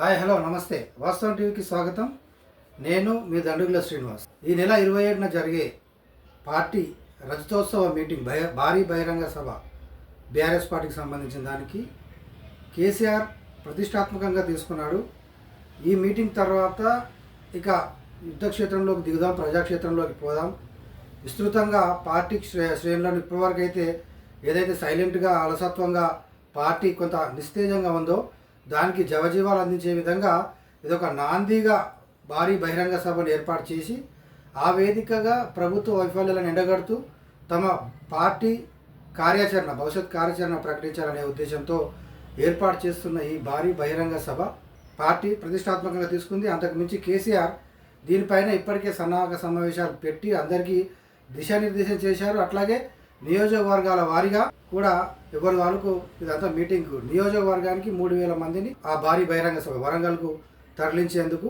Hi hello నమస్తే. వాస్తవం టీవీకి స్వాగతం. నేను మీ దండుగుల శ్రీనివాస్. ఈ నెల ఇరవై ఏడున జరిగే పార్టీ రజతోత్సవ మీటింగ్ భయ భారీ బహిరంగ సభ బీఆర్ఎస్ పార్టీకి సంబంధించిన దానికి కేసీఆర్ ప్రతిష్టాత్మకంగా తీసుకున్నాడు. ఈ మీటింగ్ తర్వాత ఇక యుద్ధక్షేత్రంలోకి దిగుదాం ప్రజాక్షేత్రంలోకి పోదాం. విస్తృతంగా పార్టీ శ్రే శ్రేణులను ఇప్పటివరకు అయితే ఏదైతే సైలెంట్గా అలసత్వంగా పార్టీ కొంత నిస్తేజంగా ఉందో దానికి జవజీవాలు అందించే విధంగా ఇదొక నాందిగా భారీ బహిరంగ సభను ఏర్పాటు చేసి ఆ వేదికగా ప్రభుత్వ వైఫల్యాలను ఎండగడుతూ తమ పార్టీ కార్యాచరణ భవిష్యత్ కార్యాచరణ ప్రకటించాలనే ఉద్దేశంతో ఏర్పాటు చేస్తున్న ఈ భారీ బహిరంగ సభ పార్టీ ప్రతిష్టాత్మకంగా తీసుకుంది. అంతకుమించి కేసీఆర్ దీనిపైన ఇప్పటికే సన్నాహక సమావేశాలు పెట్టి అందరికీ దిశానిర్దేశం చేశారు. అట్లాగే నియోజకవర్గాల వారీగా కూడా ఎవరి వరకు ఇదంతా మీటింగ్. నియోజకవర్గానికి మూడు వేల మందిని ఆ భారీ బహిరంగ సభ వరంగల్కు తరలించేందుకు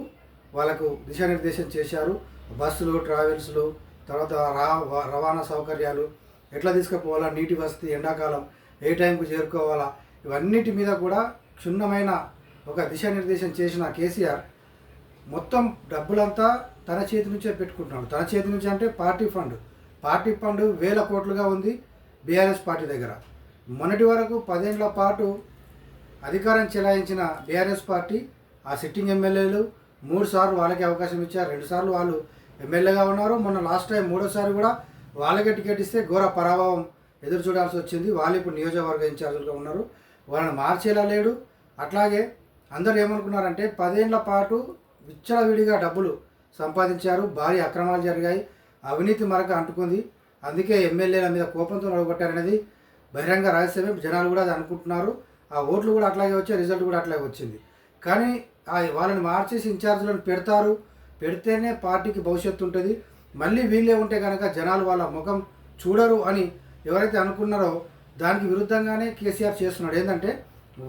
వాళ్ళకు దిశానిర్దేశం చేశారు. బస్సులు ట్రావెల్స్లు తర్వాత రా రవాణా సౌకర్యాలు ఎట్లా తీసుకుపోవాలా నీటి వసతి ఎండాకాలం ఏ టైంకు చేరుకోవాలా ఇవన్నిటి మీద కూడా క్షుణ్ణమైన ఒక దిశానిర్దేశం చేసిన కేసీఆర్ మొత్తం డబ్బులంతా తన చేతి నుంచే పెట్టుకుంటున్నాడు. తన చేతి నుంచి అంటే పార్టీ ఫండ్. పార్టీ ఫండ్ వేల కోట్లుగా ఉంది బీఆర్ఎస్ పార్టీ దగ్గర. మొన్నటి వరకు పదేళ్ళ పాటు అధికారం చెలాయించిన బీఆర్ఎస్ పార్టీ ఆ సిట్టింగ్ ఎమ్మెల్యేలు మూడు సార్లు వాళ్ళకి అవకాశం ఇచ్చారు. రెండు సార్లు వాళ్ళు ఎమ్మెల్యేగా ఉన్నారు. మొన్న లాస్ట్ టైం మూడోసారి కూడా వాళ్ళకే టికెట్ ఇస్తే ఘోర పరాభవం ఎదురు చూడాల్సి వచ్చింది. వాళ్ళు ఇప్పుడు నియోజకవర్గ ఇన్ఛార్జులుగా ఉన్నారు. వాళ్ళని మార్చేలా లేడు. అట్లాగే అందరూ ఏమనుకున్నారంటే పదేళ్ళ పాటు విచ్చలవిడిగా డబ్బులు సంపాదించారు. భారీ అక్రమాలు జరిగాయి. అవినీతి మరక అంటుకుంది. అందుకే ఎమ్మెల్యేల మీద కోపంతో నడగొట్టారనేది బహిరంగ రహస్యమే జనాలు కూడా అది అనుకుంటున్నారు. ఆ ఓట్లు కూడా అట్లాగే వచ్చాయి రిజల్ట్ కూడా అట్లాగే వచ్చింది. కానీ ఆ వాళ్ళని మార్చేసి ఇన్ఛార్జీలను పెడతారు. పెడితేనే పార్టీకి భవిష్యత్తు ఉంటుంది. మళ్ళీ వీళ్ళే ఉంటే కనుక జనాలు వాళ్ళ ముఖం చూడరు అని ఎవరైతే అనుకున్నారో దానికి విరుద్ధంగానే కేసీఆర్ చేస్తున్నాడు. ఏంటంటే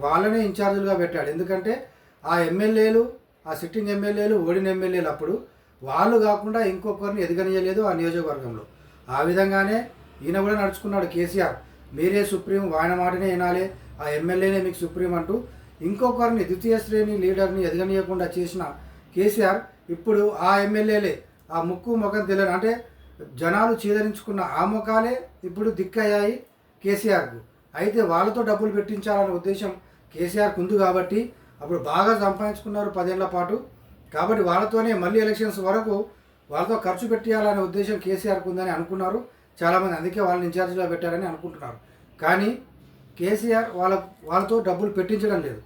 వాళ్ళనే ఇన్ఛార్జీలుగా పెట్టాడు. ఎందుకంటే ఆ ఎమ్మెల్యేలు ఆ సిట్టింగ్ ఎమ్మెల్యేలు ఓడిన ఎమ్మెల్యేలు అప్పుడు వాళ్ళు కాకుండా ఇంకొకరిని ఎదగనియలేదు ఆ నియోజకవర్గంలో. ఆ విధంగానే ఈయన కూడా నడుచుకున్నాడు కేసీఆర్. మీరే సుప్రీం ఆయన మాటనే వినాలి ఆ ఎమ్మెల్యేనే మీకు సుప్రీం అంటూ ఇంకొకరిని ద్వితీయ శ్రేణి లీడర్ని ఎదగనీయకుండా చేసిన కేసీఆర్ ఇప్పుడు ఆ ఎమ్మెల్యేలే ఆ ముక్కు ముఖం తెలియని అంటే జనాలు చీదరించుకున్న ఆ ముఖాలే ఇప్పుడు దిక్కయ్యాయి కేసీఆర్కు. అయితే వాళ్ళతో డబ్బులు పెట్టించాలనే ఉద్దేశం కేసీఆర్కు ఉంది కాబట్టి అప్పుడు బాగా సంపాదించుకున్నారు పదేళ్ళ పాటు. కాబట్టి వాళ్ళతోనే మళ్ళీ ఎలక్షన్స్ వరకు వాళ్ళతో ఖర్చు పెట్టాలనే ఉద్దేశం కేసీఆర్కు ఉందని అనుకున్నారు. చాలామంది అందుకే వాళ్ళని ఇన్ఛార్జ్లో పెట్టారని అనుకుంటున్నారు. కానీ కేసీఆర్ వాళ్ళ వాళ్ళతో డబ్బులు పెట్టించడం లేదు.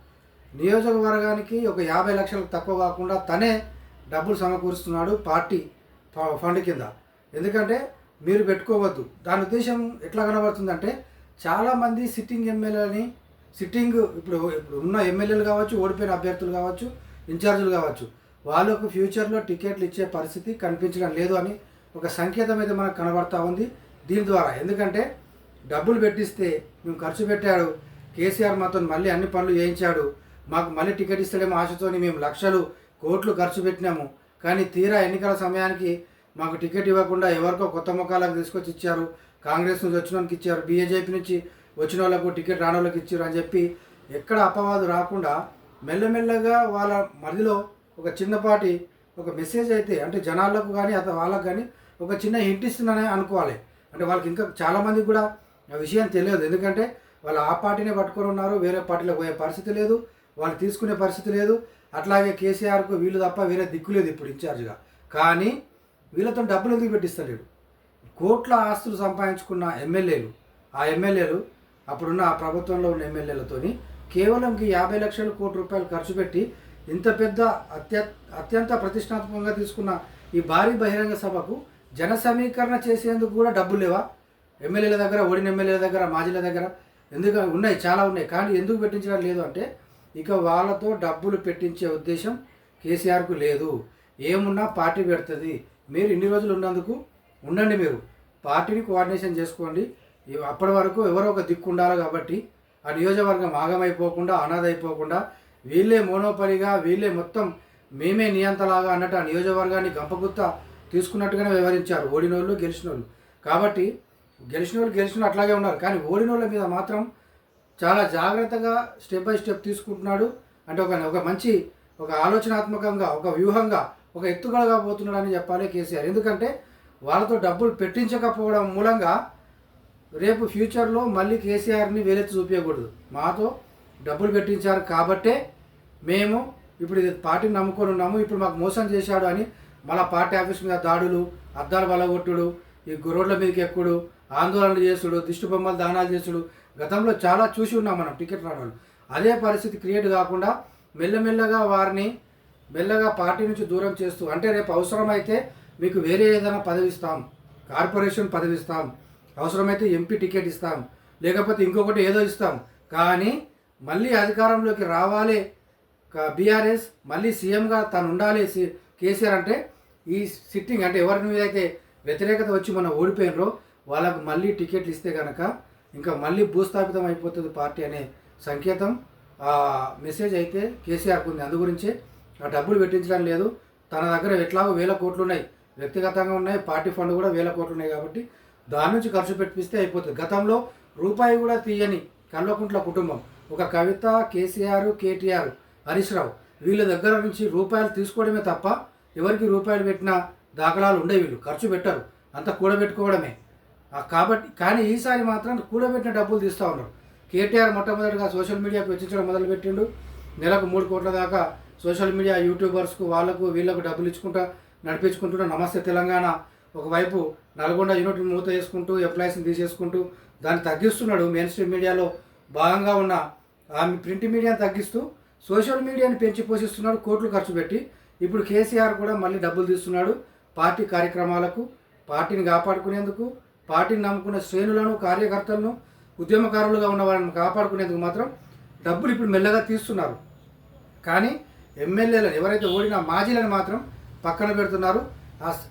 నియోజకవర్గానికి ఒక యాభై లక్షలకు తక్కువ కాకుండా తనే డబ్బులు సమకూరుస్తున్నాడు పార్టీ ఫ- ఫండ్ కింద. ఎందుకంటే మీరు పెట్టుకోవద్దు. దాని ఉద్దేశం ఎట్లా కనబడుతుందంటే చాలామంది సిట్టింగ్ ఎమ్మెల్యేలని సిట్టింగ్ ఇప్పుడు ఇప్పుడు ఉన్న ఎమ్మెల్యేలు కావచ్చు ఓడిపోయిన అభ్యర్థులు కావచ్చు ఇన్ఛార్జీలు కావచ్చు వాళ్ళకు ఫ్యూచర్లో టికెట్లు ఇచ్చే పరిస్థితి కనిపించడం లేదు అని ఒక సంకేతం అయితే మనకు కనబడతా ఉంది. దీని ద్వారా ఎందుకంటే డబ్బులు పెట్టిస్తే మేము ఖర్చు పెట్టాడు. కేసీఆర్ మాతో మళ్ళీ అన్ని పనులు చేయించాడు. మాకు మళ్ళీ టికెట్ ఇస్తాడేమో ఆశతోని మేము లక్షలు కోట్లు ఖర్చు పెట్టినాము. కానీ తీరా ఎన్నికల సమయానికి మాకు టికెట్ ఇవ్వకుండా ఎవరికో కొత్త ముఖాలకు తీసుకొచ్చి ఇచ్చారు. కాంగ్రెస్ నుంచి వచ్చిన వాళ్ళకి ఇచ్చారు. బీజేపీ నుంచి వచ్చిన వాళ్ళకు టికెట్ రాని వాళ్ళకి ఇచ్చారు అని చెప్పి ఎక్కడ అపవాదు రాకుండా మెల్లమెల్లగా వాళ్ళ మధ్యలో ఒక చిన్నపాటి ఒక మెసేజ్ అయితే అంటే జనాలకు కానీ అతను వాళ్ళకు కానీ ఒక చిన్న హింట్ ఇస్తున్నానని అనుకోవాలి. అంటే వాళ్ళకి ఇంకా చాలామందికి కూడా ఆ విషయం తెలియదు. ఎందుకంటే వాళ్ళు ఆ పార్టీనే పట్టుకొని ఉన్నారు వేరే పార్టీలో పోయే పరిస్థితి లేదు వాళ్ళు తీసుకునే పరిస్థితి లేదు. అట్లాగే కేసీఆర్కు వీళ్ళు తప్ప వేరే దిక్కు లేదు ఇప్పుడు ఇన్ఛార్జ్గా. కానీ వీళ్ళతో డబ్బులు ఎందుకు పెట్టిస్తలేడు కోట్ల ఆస్తులు సంపాదించుకున్న ఎమ్మెల్యేలు ఆ ఎమ్మెల్యేలు అప్పుడున్న ఆ ప్రభుత్వంలో ఉన్న ఎమ్మెల్యేలతోని కేవలం యాభై లక్షల కోటి రూపాయలు ఖర్చు పెట్టి ఇంత పెద్ద అత్య అత్యంత ప్రతిష్టాత్మకంగా తీసుకున్న ఈ భారీ బహిరంగ సభకు జన సమీకరణ చేసేందుకు కూడా డబ్బులు లేవా? ఎమ్మెల్యేల దగ్గర ఓడిన ఎమ్మెల్యేల దగ్గర మాజీల దగ్గర? ఎందుకు ఉన్నాయి చాలా ఉన్నాయి. కానీ ఎందుకు పెట్టించడం లేదు అంటే ఇక వాళ్ళతో డబ్బులు పెట్టించే ఉద్దేశం కేసీఆర్కు లేదు. ఏమున్నా పార్టీ పెడుతుంది. మీరు ఇన్ని రోజులు ఉన్నందుకు ఉండండి మీరు. పార్టీని కోఆర్డినేషన్ చేసుకోండి. అప్పటి వరకు ఎవరో ఒక దిక్కు ఉండాలి కాబట్టి ఆ నియోజకవర్గం ఆగమైపోకుండా అనాథ అయిపోకుండా వీళ్ళే మోనోపలిగా వీళ్ళే మొత్తం మేమే నియంతలాగా అన్నట్టు ఆ నియోజకవర్గాన్ని గంపగుత్త తీసుకున్నట్టుగానే వ్యవహరించారు ఓడినోళ్ళు గెలిచినోళ్ళు. కాబట్టి గెలిచిన వాళ్ళు గెలిచిన అట్లాగే ఉన్నారు. కానీ ఓడినోళ్ళ మీద మాత్రం చాలా జాగ్రత్తగా స్టెప్ బై స్టెప్ తీసుకుంటున్నాడు. అంటే ఒక ఒక మంచి ఒక ఆలోచనాత్మకంగా ఒక వ్యూహంగా ఒక ఎత్తుగడగా పోతున్నాడని చెప్పాలి కేసీఆర్. ఎందుకంటే వాళ్ళతో డబ్బులు పెట్టించకపోవడం మూలంగా రేపు ఫ్యూచర్లో మళ్ళీ కేసీఆర్ని వేలెత్తి చూపించకూడదు మాతో డబ్బులు పెట్టించారు కాబట్టే మేము ఇప్పుడు ఇది పార్టీని నమ్ముకొని ఉన్నాము ఇప్పుడు మాకు మోసం చేశాడు అని మళ్ళీ పార్టీ ఆఫీస్ మీద దాడులు అద్దాలు బలగొట్టుడు ఈ రోడ్ల మీదకి ఎక్కుడు ఆందోళనలు చేసుడు దిష్టి బొమ్మలు దానాలు చేసుడు గతంలో చాలా చూసి ఉన్నాం మనం టికెట్ రావడం అదే పరిస్థితి క్రియేట్ కాకుండా మెల్లమెల్లగా వారిని మెల్లగా పార్టీ నుంచి దూరం చేస్తూ అంటే రేపు అవసరమైతే మీకు వేరే ఏదైనా పదవి ఇస్తాం కార్పొరేషన్ పదవి ఇస్తాం అవసరమైతే ఎంపీ టికెట్ ఇస్తాం లేకపోతే ఇంకొకటి ఏదో ఇస్తాం. కానీ మళ్ళీ అధికారంలోకి రావాలి బీఆర్ఎస్ మళ్ళీ సీఎంగా తను ఉండాలి సి- కేసీఆర్ అంటే ఈ సిట్టింగ్ అంటే ఎవరి మీద అయితే వ్యతిరేకత వచ్చి మనం ఓడిపోయినరో వాళ్ళకు మళ్ళీ టికెట్లు ఇస్తే కనుక ఇంకా మళ్ళీ భూస్థాపితం అయిపోతుంది పార్టీ అనే సంకేతం ఆ మెసేజ్ అయితే కేసీఆర్కి ఉంది. అందు గురించి ఆ డబ్బులు పెట్టించడం లేదు. తన దగ్గర ఎట్లాగో వేల కోట్లు ఉన్నాయి. వ్యక్తిగతంగా ఉన్నాయి. పార్టీ ఫండ్ కూడా వేల కోట్లు ఉన్నాయి కాబట్టి దాని నుంచి ఖర్చు పెట్టిస్తే అయిపోతుంది. గతంలో రూపాయి కూడా తీయని కల్వకుంట్ల కుటుంబం. ఒక కవిత కేసీఆర్ కేటీఆర్ హరీష్ రావు వీళ్ళ దగ్గర నుంచి రూపాయలు తీసుకోవడమే తప్ప ఎవరికి రూపాయలు పెట్టిన దాఖలాలు ఉండే వీళ్ళు ఖర్చు పెట్టరు అంతా కూడబెట్టుకోవడమే. కాబట్టి కానీ ఈసారి మాత్రం కూడబెట్టిన డబ్బులు తీస్తూ ఉన్నారు. కేటీఆర్ మొట్టమొదటిగా సోషల్ మీడియాకు వెచ్చించడం మొదలుపెట్టిండు. నెలకు మూడు కోట్ల దాకా సోషల్ మీడియా యూట్యూబర్స్కు వాళ్ళకు వీళ్ళకు డబ్బులు ఇచ్చుకుంటా నడిపించుకుంటున్న నమస్తే తెలంగాణ. ఒకవైపు నల్గొండ యూనిట్ మూత వేసుకుంటూ ఎంప్లాయీస్ని తీసేసుకుంటూ దాన్ని తగ్గిస్తున్నాడు. మెయిన్ స్ట్రీమ్ మీడియాలో భాగంగా ఉన్న ఆమె ప్రింట్ మీడియాని తగ్గిస్తూ సోషల్ మీడియాని పెంచి పోషిస్తున్నాడు కోట్లు ఖర్చు పెట్టి. ఇప్పుడు కేసీఆర్ కూడా మళ్ళీ డబ్బులు తీస్తున్నాడు. పార్టీ కార్యక్రమాలకు పార్టీని కాపాడుకునేందుకు పార్టీని నమ్ముకున్న శ్రేణులను కార్యకర్తలను ఉద్యమకారులుగా ఉన్న వాళ్ళని కాపాడుకునేందుకు మాత్రం డబ్బులు ఇప్పుడు మెల్లగా తీస్తున్నారు. కానీ ఎమ్మెల్యేలను ఎవరైతే ఓడిన మాజీలను మాత్రం పక్కన పెడుతున్నారు.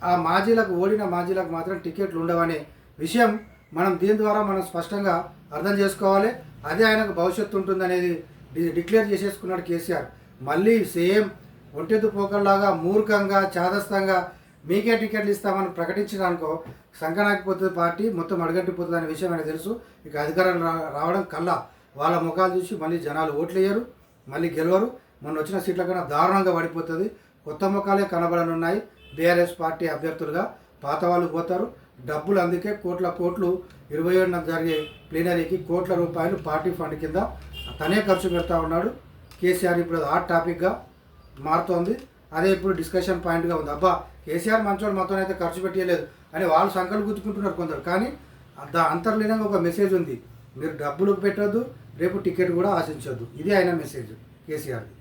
ఆ- మాజీలకు ఓడిన మాజీలకు మాత్రం టికెట్లు ఉండవనే విషయం మనం దీని ద్వారా మనం స్పష్టంగా అర్థం చేసుకోవాలి. అదే ఆయనకు భవిష్యత్తు ఉంటుందనేది డిక్లేర్ చేసేసుకున్నాడు కేసీఆర్. మళ్ళీ సేమ్ ఒంటెద్దు పోకల్లాగా మూర్ఖంగా చాదస్తంగా మీకే టికెట్లు ఇస్తామని ప్రకటించడానికో సంకనాకిపోతుంది పార్టీ మొత్తం అడగట్టిపోతుంది అనే విషయం అనేది తెలుసు. ఇక అధికారం రా- రావడం కల్లా వాళ్ళ ముఖాలు చూసి మళ్ళీ జనాలు ఓట్లు వేయరు మళ్ళీ గెలవరు. మొన్న వచ్చిన సీట్ల కన్నా దారుణంగా పడిపోతుంది కొత్త ముఖాలే కనబడనున్నాయి. బీఆర్ఎస్ పార్టీ అభ్యర్థులుగా పాత వాళ్ళు పోతారు. డబ్బులు అందుకే కోట్ల కోట్లు ఇరవై ఏడున జరిగే ప్లీనరీకి కోట్ల రూపాయలు పార్టీ ఫండ్ కింద తనే ఖర్చు పెడతా ఉన్నాడు. కేసీఆర్ ఇప్పుడు హాట్ టాపిక్గా మారుతోంది. అదే ఇప్పుడు డిస్కషన్ పాయింట్గా ఉంది. అబ్బా కేసీఆర్ మంచోడు మొత్తం అయితే ఖర్చు పెట్టలేదు అని వాళ్ళు సంకలు గుర్తుకుంటున్నారు కొందరు. కానీ దా అంతర్లీనంగా ఒక మెసేజ్ ఉంది. మీరు డబ్బులు పెట్టొద్దు రేపు టికెట్ కూడా ఆశించొద్దు. ఇది ఆయన మెసేజ్ కేసీఆర్ది.